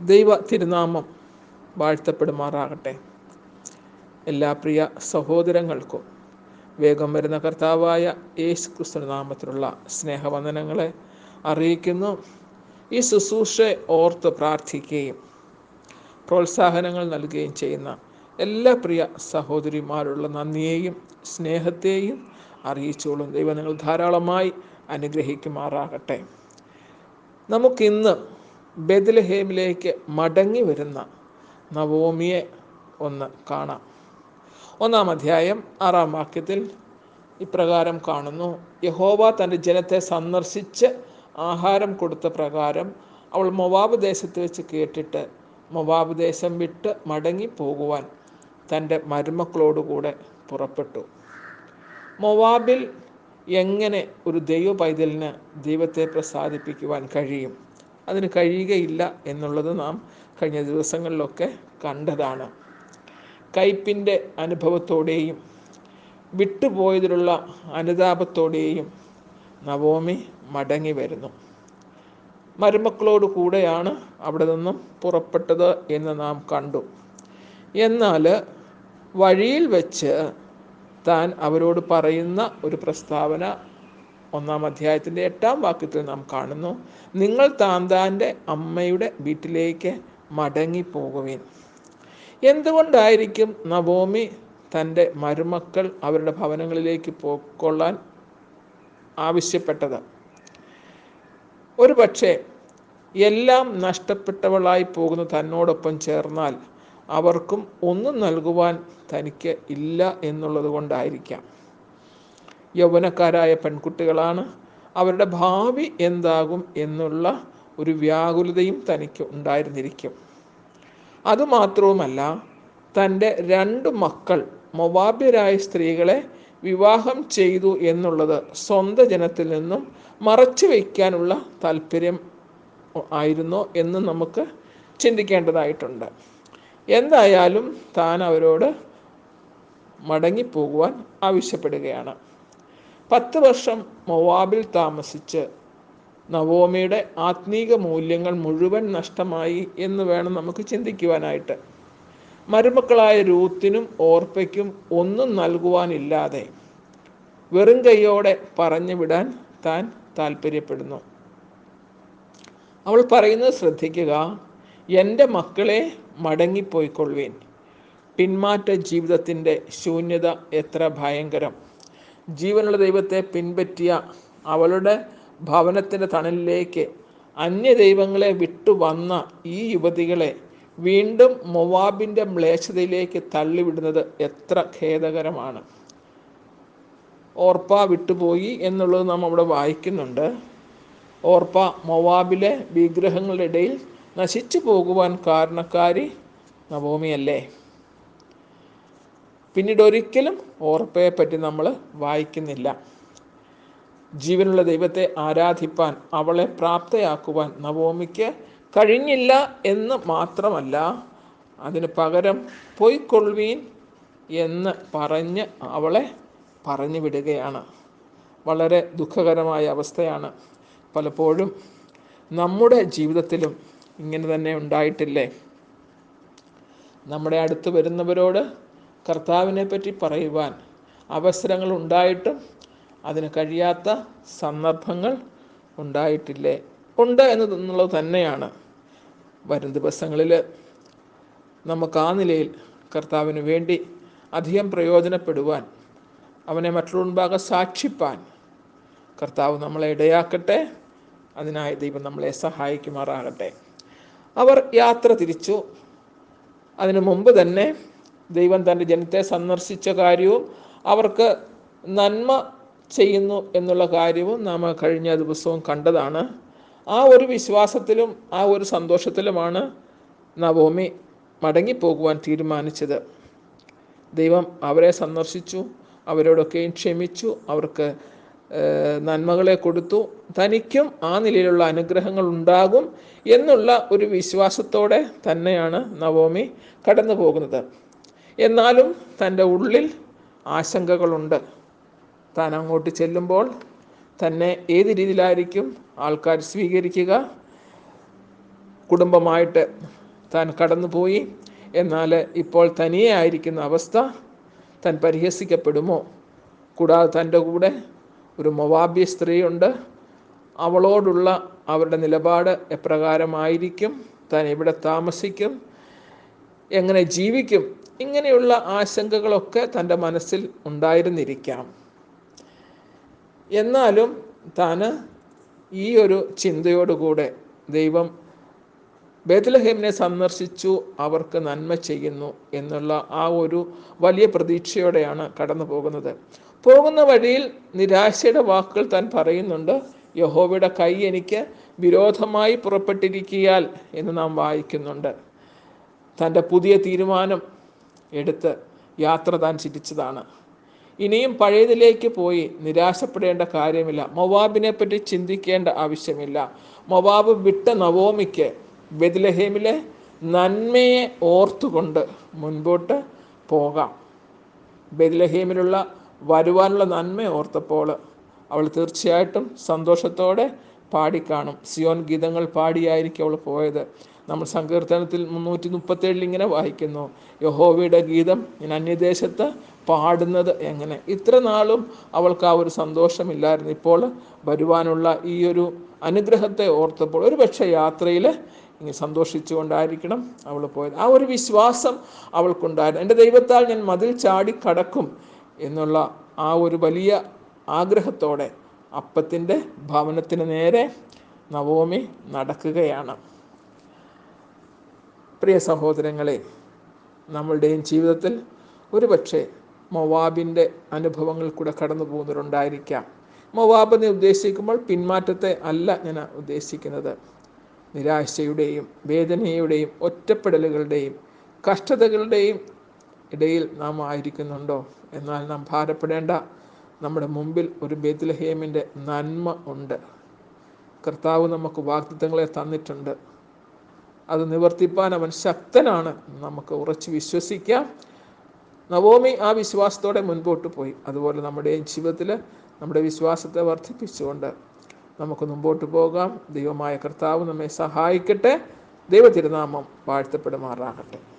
ദൈവ തിരുനാമം വാഴ്ത്തപ്പെടുമാറാകട്ടെ. എല്ലാ പ്രിയ സഹോദരങ്ങൾക്കും വേഗം വരുന്ന കർത്താവായ യേശു ക്രിസ്തുനാമത്തിലുള്ള സ്നേഹവന്ദനങ്ങളെ അറിയിക്കുന്നു. ഈ ശുശ്രൂഷയെ ഓർത്ത് പ്രാർത്ഥിക്കുകയും പ്രോത്സാഹനങ്ങൾ നൽകുകയും ചെയ്യുന്ന എല്ലാ പ്രിയ സഹോദരിമാരുള്ള നന്ദിയെയും സ്നേഹത്തെയും അറിയിച്ചോളും ദൈവം നിങ്ങൾ ധാരാളമായി അനുഗ്രഹിക്കുമാറാകട്ടെ. നമുക്കിന്ന് ബെദലഹേമിലേക്ക് മടങ്ങി വരുന്ന നവോമിയെ ഒന്ന് കാണാം. ഒന്നാം അധ്യായം ആറാം വാക്യത്തിൽ ഇപ്രകാരം കാണുന്നു. യഹോവ തന്റെ ജനത്തെ സന്ദർശിച്ച് ആഹാരം കൊടുത്ത പ്രകാരം അവൾ മൊവാബ് ദേശത്ത് വെച്ച് കേട്ടിട്ട് മൊവാബ് ദേശം വിട്ട് മടങ്ങി പോകുവാൻ തന്റെ മരുമക്കളോടുകൂടെ പുറപ്പെട്ടു. മൊവാബിൽ എങ്ങനെ ഒരു ദൈവ പൈതലിന് ദൈവത്തെ പ്രസാദിപ്പിക്കുവാൻ കഴിയും? അതിന് കഴിയുകയില്ല എന്നുള്ളത് നാം കഴിഞ്ഞ ദിവസങ്ങളിലൊക്കെ കണ്ടതാണ്. കയ്പിന്റെ അനുഭവത്തോടെയും വിട്ടുപോയതിലുള്ള അനുതാപത്തോടെയും നവോമി മടങ്ങി വരുന്നു. മരുമക്കളോട് കൂടെയാണ് അവിടെ നിന്നും പുറപ്പെട്ടത് എന്ന് നാം കണ്ടു. എന്നാൽ വഴിയിൽ വെച്ച് താൻ അവരോട് പറയുന്ന ഒരു പ്രസ്താവന ഒന്നാം അധ്യായത്തിന്റെ എട്ടാം വാക്യത്തിൽ നാം കാണുന്നു നിങ്ങൾ താന്താന്റെ അമ്മയുടെ വീട്ടിലേക്ക് മടങ്ങിപ്പോകുവിൻ. എന്തുകൊണ്ടായിരിക്കും നവോമി തന്റെ മരുമക്കൾ അവരുടെ ഭവനങ്ങളിലേക്ക് പോയിക്കൊള്ളാൻ ആവശ്യപ്പെട്ടത്? ഒരു പക്ഷേ എല്ലാം നഷ്ടപ്പെട്ടവളായി പോകുന്ന തന്നോടൊപ്പം ചേർന്നാൽ അവർക്കും ഒന്നും നൽകുവാൻ തനിക്ക് ഇല്ല എന്നുള്ളത് കൊണ്ടായിരിക്കാം. യൗവനക്കാരായ പെൺകുട്ടികളാണ്. അവരുടെ ഭാവി എന്താകും എന്നുള്ള ഒരു വ്യാകുലതയും തനിക്ക് ഉണ്ടായിരുന്നിരിക്കും. അതുമാത്രവുമല്ല തന്റെ രണ്ട് മക്കൾ മൊവാബ്യരായ സ്ത്രീകളെ വിവാഹം ചെയ്തു എന്നുള്ളത് സ്വന്തം ജനത്തിൽ നിന്നും മറച്ചു വയ്ക്കാനുള്ള താല്പര്യം ആയിരുന്നോ എന്ന് നമുക്ക് ചിന്തിക്കേണ്ടതായിട്ടുണ്ട്. എന്തായാലും താൻ അവരോട് മടങ്ങിപ്പോകുവാൻ ആവശ്യപ്പെടുകയാണ്. പത്ത് വർഷം മൊവാബിൽ താമസിച്ച് നവോമിയുടെ ആത്മീക മൂല്യങ്ങൾ മുഴുവൻ നഷ്ടമായി എന്ന് വേണം നമുക്ക് ചിന്തിക്കുവാനായിട്ട്. മരുമക്കളായ രൂത്തിനും ഓർപ്പയ്ക്കും ഒന്നും നൽകുവാനില്ലാതെ വെറും കൈയോടെ പറഞ്ഞു വിടാൻ താൻ താല്പര്യപ്പെടുന്നു അവൾ പറയുന്നത് ശ്രദ്ധിക്കുക എന്റെ മക്കളെ മടങ്ങിപ്പോയിക്കൊള്ളുവേൻ. പിന്മാറ്റ ജീവിതത്തിന്റെ ശൂന്യത എത്ര ഭയങ്കരം. ജീവനുള്ള ദൈവത്തെ പിൻപറ്റിയ അവളുടെ ഭവനത്തിന്റെ തണലിലേക്ക് അന്യ ദൈവങ്ങളെ വിട്ടുവന്ന ഈ യുവതികളെ വീണ്ടും മൊവാബിന്റെ മ്ലേച്ഛതയിലേക്ക് തള്ളിവിടുന്നത് എത്ര ഖേദകരമാണ്. ഓർപ്പ വിട്ടുപോയി എന്നുള്ളത് നാം അവിടെ വായിക്കുന്നുണ്ട്. ഓർപ്പ മൊവാബിലെ വിഗ്രഹങ്ങളുടെ ഇടയിൽ നശിച്ചു പോകുവാൻ കാരണക്കാരി നവോമിയല്ലേ? പിന്നീട് ഒരിക്കലും ഓർപ്പയെ പറ്റി നമ്മൾ വായിക്കുന്നില്ല. ജീവനുള്ള ദൈവത്തെ ആരാധിപ്പാൻ അവളെ പ്രാപ്തയാക്കുവാൻ നവോമിക്ക് കഴിഞ്ഞില്ല എന്ന് മാത്രമല്ല അതിന് പകരം പൊയ്ക്കൊള്ളുവീൻ എന്ന് പറഞ്ഞ് അവളെ പറഞ്ഞു വിടുകയാണ് വളരെ ദുഃഖകരമായ അവസ്ഥയാണ്. പലപ്പോഴും നമ്മുടെ ജീവിതത്തിലും ഇങ്ങനെ തന്നെ ഉണ്ടായിട്ടില്ലേ? നമ്മുടെ അടുത്ത് വരുന്നവരോട് കർത്താവിനെ പറ്റി പറയുവാൻ അവസരങ്ങൾ ഉണ്ടായിട്ടും അതിന് കഴിയാത്ത സന്ദർഭങ്ങൾ ഉണ്ടായിട്ടില്ലേ? ഉണ്ട് എന്നുള്ളത് തന്നെയാണ്. വരും ദിവസങ്ങളിൽ നമുക്ക് ആ നിലയിൽ കർത്താവിന് വേണ്ടി അധികം പ്രയോജനപ്പെടുവാൻ അവനെ മറ്റുള്ള സാക്ഷിപ്പാൻ കർത്താവ് നമ്മളെ ഇടയാക്കട്ടെ. അതിനായി ദൈവം നമ്മളെ സഹായിക്കുമാറാകട്ടെ. അവർ യാത്ര തിരിച്ചു. അതിനു മുമ്പ് തന്നെ ദൈവം തന്റെ ജനത്തെ സന്ദർശിച്ച കാര്യവും അവർക്ക് നന്മ ചെയ്യുന്നു എന്നുള്ള കാര്യവും നാം കഴിഞ്ഞ ദിവസവും കണ്ടതാണ്. ആ ഒരു വിശ്വാസത്തിലും ആ ഒരു സന്തോഷത്തിലുമാണ് നവോമി മടങ്ങിപ്പോകുവാൻ തീരുമാനിച്ചത്. ദൈവം അവരെ സന്ദർശിച്ചു അവരോടൊക്കെയും ക്ഷമിച്ചു അവർക്ക് നന്മകളെ കൊടുത്തു. തനിക്കും ആ നിലയിലുള്ള അനുഗ്രഹങ്ങൾ ഉണ്ടാകും എന്നുള്ള ഒരു വിശ്വാസത്തോടെ തന്നെയാണ് നവോമി കടന്നു പോകുന്നത് എന്നാലും തന്റെ ഉള്ളിൽ ആശങ്കകളുണ്ട്. താൻ അങ്ങോട്ട് ചെല്ലുമ്പോൾ തന്നെ ഏത് രീതിയിലായിരിക്കും ആൾക്കാർ സ്വീകരിക്കുക? കുടുംബമായിട്ട് താൻ കടന്നുപോയി. എന്നാൽ ഇപ്പോൾ തനിയെ ആയിരിക്കുന്ന അവസ്ഥ താൻ പരിഹസിക്കപ്പെടുമോ? കൂടാതെ തന്റെ കൂടെ ഒരു മൊവാബി സ്ത്രീയുണ്ട്. അവളോടുള്ള അവരുടെ നിലപാട് എപ്രകാരമായിരിക്കും? താൻ എവിടെ താമസിക്കും? എങ്ങനെ ജീവിക്കും? ഇങ്ങനെയുള്ള ആശങ്കകളൊക്കെ തന്റെ മനസ്സിൽ ഉണ്ടായിരുന്നിരിക്കാം. എന്നാലും താൻ ഈ ഒരു ചിന്തയോടുകൂടെ ദൈവം ബേത്ലഹേമിനെ സന്ദർശിച്ചു അവർക്ക് നന്മ ചെയ്യുന്നു എന്നുള്ള ആ ഒരു വലിയ പ്രതീക്ഷയോടെയാണ് കടന്നു പോകുന്നത്. പോകുന്ന വഴിയിൽ നിരാശയുടെ വാക്കുകൾ താൻ പറയുന്നുണ്ട് യഹോവയുടെ കൈ എനിക്ക് വിരോധമായി പുറപ്പെട്ടിരിക്കിയാൽ എന്ന് നാം വായിക്കുന്നുണ്ട്. തന്റെ പുതിയ തീരുമാനം എടുത്ത് യാത്ര താൻ ചിരിച്ചതാണ്. ഇനിയും പഴയതിലേക്ക് പോയി നിരാശപ്പെടേണ്ട കാര്യമില്ല. മൊവാബിനെ പറ്റി ചിന്തിക്കേണ്ട ആവശ്യമില്ല. മൊവാബ് വിട്ട നവോമിക്ക് ബെദ്ലഹേമിലെ നന്മയെ ഓർത്തുകൊണ്ട് മുൻപോട്ട് പോകാം. ബെദ്ലഹേമിലുള്ള വരുവാനുള്ള നന്മ ഓർത്തപ്പോൾ അവൾ തീർച്ചയായിട്ടും സന്തോഷത്തോടെ പാടിക്കാണും. സിയോൻ ഗീതങ്ങൾ പാടിയായിരിക്കും അവൾ പോയത്. നമ്മൾ സങ്കീർത്തനത്തിൽ മുന്നൂറ്റി മുപ്പത്തേഴിൽ ഇങ്ങനെ വായിക്കുന്നു. യഹോവയുടെ ഗീതം ഞാൻ അന്യദേശത്ത് പാടുന്നത് എങ്ങനെ? ഇത്ര നാളും അവൾക്ക് ആ ഒരു സന്തോഷമില്ലായിരുന്നു. ഇപ്പോൾ വരുവാനുള്ള ഈ ഒരു അനുഗ്രഹത്തെ ഓർത്തപ്പോൾ ഒരു പക്ഷേ യാത്രയിൽ ഇങ്ങനെ സന്തോഷിച്ചുകൊണ്ടായിരിക്കണം അവൾ പോയത്. ആ ഒരു വിശ്വാസം അവൾക്കുണ്ടായിരുന്നു. എന്റെ ദൈവത്താൽ ഞാൻ മതിൽ ചാടി കടക്കും എന്നുള്ള ആ ഒരു വലിയ ആഗ്രഹത്തോടെ അപ്പത്തിന്റെ ഭവനത്തിന് നേരെ നവോമി നടക്കുകയാണ്. പ്രിയ സഹോദരങ്ങളെ നമ്മളുടെയും ജീവിതത്തിൽ ഒരുപക്ഷെ മൊവാബിന്റെ അനുഭവങ്ങൾ കൂടെ കടന്നു പോകുന്നവരുണ്ടായിരിക്കാം. മൊവാബ് എന്ന് ഉദ്ദേശിക്കുമ്പോൾ പിന്മാറ്റത്തെ അല്ല ഞാൻ ഉദ്ദേശിക്കുന്നത്. നിരാശയുടെയും വേദനയുടെയും ഒറ്റപ്പെടലുകളുടെയും കഷ്ടതകളുടെയും ഇടയിൽ നാം ആയിരിക്കുന്നുണ്ടോ? എന്നാൽ നാം ഭാരപ്പെടേണ്ട നമ്മുടെ മുമ്പിൽ ഒരു ബേത്ലഹേമിന്റെ നന്മ ഉണ്ട്. കർത്താവ് നമുക്ക് വാഗ്ദത്തങ്ങളെ തന്നിട്ടുണ്ട്. അത് നിവർത്തിപ്പാൻ അവൻ ശക്തനാണ്. നമുക്ക് ഉറച്ച് വിശ്വസിക്കാം. നവോമി ആ വിശ്വാസത്തോടെ മുൻപോട്ട് പോയി. അതുപോലെ നമ്മുടെ ജീവിതത്തിൽ നമ്മുടെ വിശ്വാസത്തെ വർദ്ധിപ്പിച്ചുകൊണ്ട് നമുക്ക് മുമ്പോട്ട് പോകാം. ദൈവമായ കർത്താവ് നമ്മെ സഹായിക്കട്ടെ. ദൈവ തിരുനാമം വാഴ്ത്തപ്പെടുമാറാകട്ടെ.